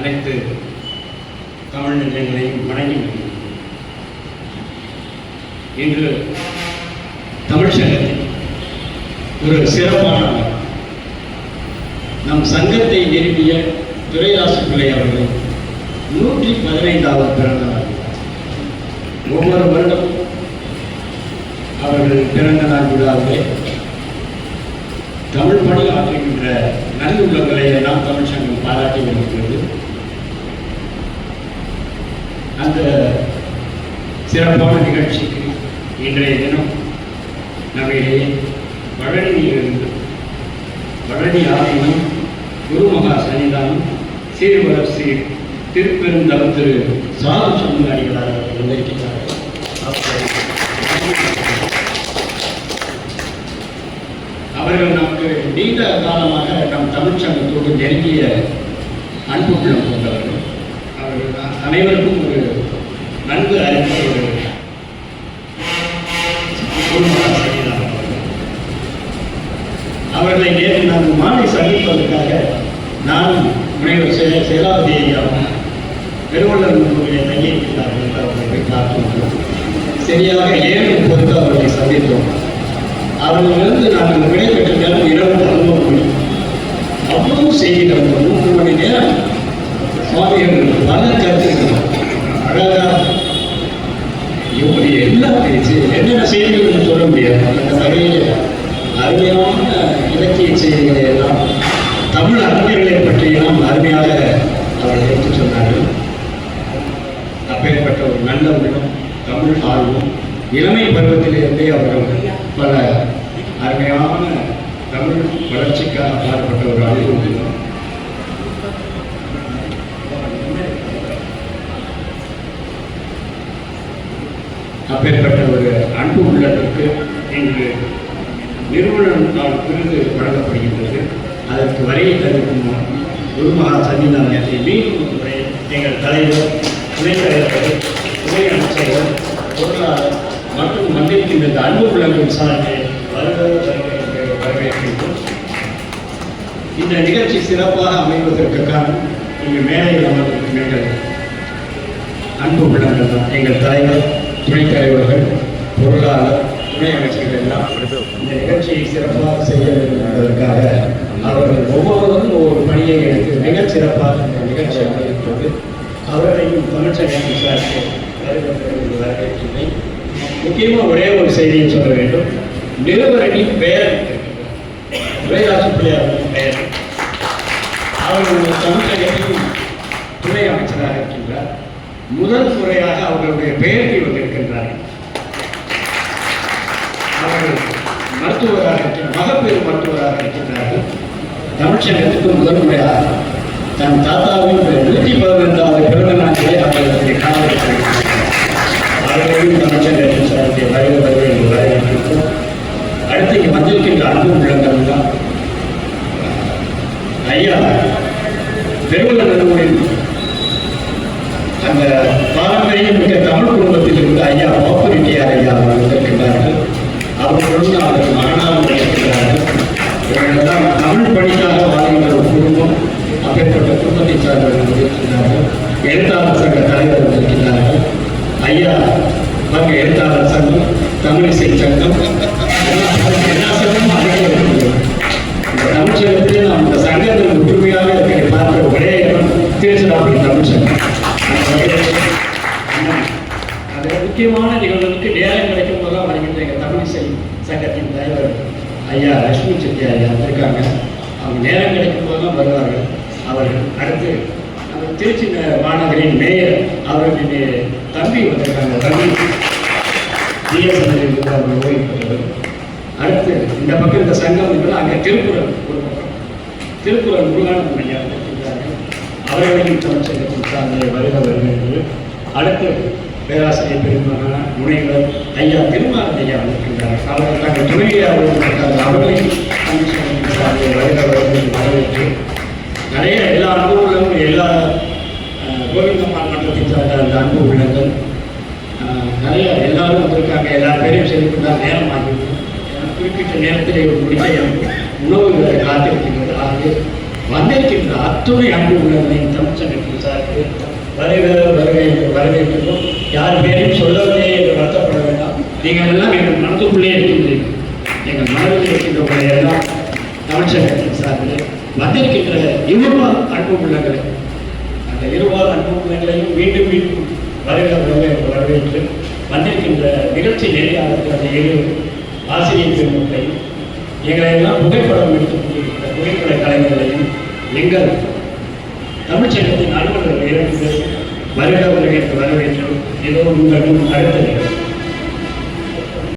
அனைத்து தமிழ் நிலையங்களையும் வணங்கி இன்று தமிழ்ச்சங்கத்தில் ஒரு சிறப்பான நம் சங்கத்தை நிறுவிய துரைராசு பிள்ளை அவர்கள் நூற்றி பதினைந்தாவது பிறந்த நாள் ஒவ்வொரு வருடம் அவர்கள் பிறந்த நாள் விழாவிலே தமிழ் பணி ஆற்றுகின்ற நல்லுள்ளங்களை எல்லாம் தமிழ்ச்சங்கம் பாராட்டி வருகிறது. அந்த சிறப்பான நிகழ்ச்சிக்கு இன்றைய தினம் நம்மிடையே பழனியிலிருந்து பழனி ஆதீனம் குருமகா சன்னிதானம் சீர்வரர் சீர் திருப்பெருந்தவ திரு சாது சமுதாயிகளாக வந்திருக்கிறார்கள் அவர்கள் நமக்கு நீண்ட காலமாக நம் தமிழ்ச்சங்கத்தோடு நெருங்கிய அன்புக்குள்ள கொண்டவர்கள் அனைவருக்கும் ஒரு நன்கு அறிந்த ஒரு அவர்களை நேற்று நான் மாலை சந்திப்பதற்காக நானும் முனைவர் செ- சேலாவதி ஐயாவும் பெருவள்ளர் முன்னுடைய தங்கியிருக்கிறார்கள் என்று அவர்களை பார்த்தோம் சரியாக ஏழு பொறுத்து அவர்களை சந்தித்தோம். அவர்களிருந்து நாங்கள் விடைபெற்ற நேரம் இரவு பதினோரு மணி. அவ்வளவு செய்திகள் ஒரு மூன்று மணி நேரம் சுவாமிகள் பல கருத்துக்கள் அழகாக இப்படி எல்லா பேச்சு என்னென்ன செய்திகள் சொல்ல முடியாது அந்த வகையில் அருமையான இலக்கிய செய்திகளை எல்லாம் தமிழ் பற்றியெல்லாம் அருமையாக அவர்கள் எடுத்து சொன்னார்கள் அப்பேற்பட்ட ஒரு நல்ல உள்ளம் தமிழ் ஆர்வம் இளமை பருவத்திலிருந்தே அவர்கள் பல அருமையான தமிழ் வளர்ச்சிக்காக பாடுபட்ட ஒரு அனுபவம் உள்ளம். அப்பேற்பட்ட ஒரு அன்பு உள்ளத்திற்கு இன்று நிறுவன நாள் விருது வழங்கப்படுகின்றது அதற்கு வரையை தருக்கும் குருமகா சன்னிதானத்தை மீண்டும் ஒரு முறை எங்கள் தலைவர் துணைத் தலைவர் துணை அமைச்சர்கள் பொருளாளர் மற்றும் வந்திருக்கின்ற இந்த அன்பு விளங்கும் சார்பில் வரவேற்கின்றோம். இந்த நிகழ்ச்சி சிறப்பாக அமைவதற்கு காரணம் இங்கு மேடையில் அமர்ந்திருக்கும் எங்கள் அன்பு உள்ளங்கள் தான். எங்கள் தலைவர் துணைத் தலைவர்கள் பொருளாளர் துணை அமைச்சர்கள் எல்லாம் இந்த நிகழ்ச்சியை சிறப்பாக செய்ய வேண்டும் என்பதற்காக அவர்கள் ஒவ்வொருவரும் ஒவ்வொரு பணியை எடுத்து மிகச் சிறப்பாக இந்த நிகழ்ச்சி அமைகிறது அவர்களையும் தமிழ்ச்சங்கத்தின் சார்பில் வருகின்ற முக்கியமாக ஒரே ஒரு செய்தியை சொல்ல வேண்டும். நிருபரனின் பெயர் துரைராசு பிள்ளையாரின் பெயர். அவர்கள் தமிழகத்தின் துணை அமைச்சராக இருக்கின்றார். முதல் முறையாக அவர்களுடைய பெயர்கள் வந்திருக்கின்றார்கள் அவர்கள் மருத்துவராக இருக்கின்ற மகப்பேறு மருத்துவராக இருக்கின்றார்கள். தமிழ்ச்சங்கத்துக்கு முதல் முறையாக தன் தாத்தாவின் நூற்றி பதினைந்தாவது பிறந்த நாளிலே அவர்களுடைய காவல் அவர்களையும் தமிழ்ச்சங்கத்தின் சார்பில் வருக வருக என்று வரவேற்கின்றோம் அடுத்து இங்கே வந்திருக்கின்ற அன்பு உள்ளங்கள் தான். ஐயா பெருவல நடுவரின் அந்த பாரம்பரியம் மிக்க தமிழ் குடும்பத்தில் இருந்த ஐயா பாப்புரிட்டியார் ஐயா அவர்கள் வந்திருக்கின்றார்கள். அவர்களுடன் அவர்கள் மகனாக இருக்கின்றார்கள் இவர்களெல்லாம் தமிழ் பணிக்காக வாழ்கின்ற ஒரு குடும்பம் அப்பேற்பட்ட குடும்பத்தை சார்ந்தவர்கள் வந்திருக்கின்றார்கள் எழுத்தாளர் சங்க தலைவர் வந்திருக்கின்றார்கள் ஐயா பங்கு எழுத்தாளர் சங்கம் தமிழிசை சங்கம் எல்லா- எல்லா சங்கமும் அடங்கி தமிழ்ச்சங்கத்திலே நாம் இந்த சங்கத்தில் ஒற்றுமையாக இருக்கிற பார்க்கிற ஒரே இடம் திருச்சிராப்பள்ளி தமிழ்ச்சங்கம் அது முக்கியமான நிகழ்வுகளுக்கு நேரம் கிடைக்கும் போதெல்லாம் வருகின்ற எங்கள் தமிழிசை சங்கத்தின் தலைவர் ஐயா லட்சுமி செட்டி ஐயா இருக்காங்க அவங்க நேரம் கிடைக்கும் போதெல்லாம் வருவார்கள் அவர்கள் அடுத்து நம்ம திருச்சி ந- மாநகரின் மேயர் அவர்களுடைய தம்பி வந்திருக்காங்க தம்பி பிஎஸ்என்எல் இருந்து அவர் அடுத்து இந்த பக்கம் இந்த சங்கம் என்பது அங்கே திருக்குறள் ஒரு பக்கம் திருக்குறள் முருகானந்தம் ஐயா அவர்களையும் தமிழ்ச்சங்கத்தின் சார்ந்த வருக வருக அடுத்து பேராசிரியர் பெருமகன முனைவர் ஐயா திருமாரன் ஐயா இருக்கின்றார்கள் அவர்கள் தங்கள் துணையாக இருக்கின்றார்கள் அவர்களையும் தமிழ்ச்சங்கத்தின் சார்ந்த வருக வருக வரவேற்று நிறைய எல்லா அனுபவங்களும் எல்லா அஹ், கோவிந்தம்மாள் மன்றத்தின் சார்ந்த அந்த அன்பு உள்ளங்கள். நிறைய எல்லாரும் வந்திருக்காங்க செய்யப்பட்டால் நேரம் ஆகிடும் குறிப்பிட்ட நேரத்தில் இவர் முடிக்க உணவுகளை உணவு காத்திருக்கின்றது ஆகவே வந்திருக்கின்ற அத்துணை அன்பு உள்ளவர்களையும் தமிழ்ச்சங்கத்தில் வருக வருகை என்று வரவேற்கிறோம் யார் பேரையும் சொல்லவில்லை என்று வருத்தப்பட வேண்டாம். நீங்கள் எல்லாம் எங்கள் மனதுக்குள்ளே இருக்கின்றீர்கள். எங்கள் மனதில் இருக்கின்றவர்களை எல்லாம் தமிழ்ச்சங்கத்தின் சார்பில் வந்திருக்கின்ற இருபால் அன்பு உள்ளங்களை அந்த இருபால் அன்பு உள்ளங்களையும் மீண்டும் மீண்டும் வருக வருக வரவேற்று வந்திருக்கின்ற நிகழ்ச்சி நெறியாளர்கள் அந்த ஏழு ஆசிரியர் பெருமக்களை எங்களை எல்லாம் புகைப்படம் எடுத்துக் கொண்டிருக்கிற புகைப்பட கலைஞர்களையும் எங்கள் தமிழ்ச்சங்கத்தின் அலுவலர்கள் இரண்டு பேரும் வரவேற்று என்று வரவேற்று ஏதோ உங்கள் முன் அடுத்த நிகழ்ச்சி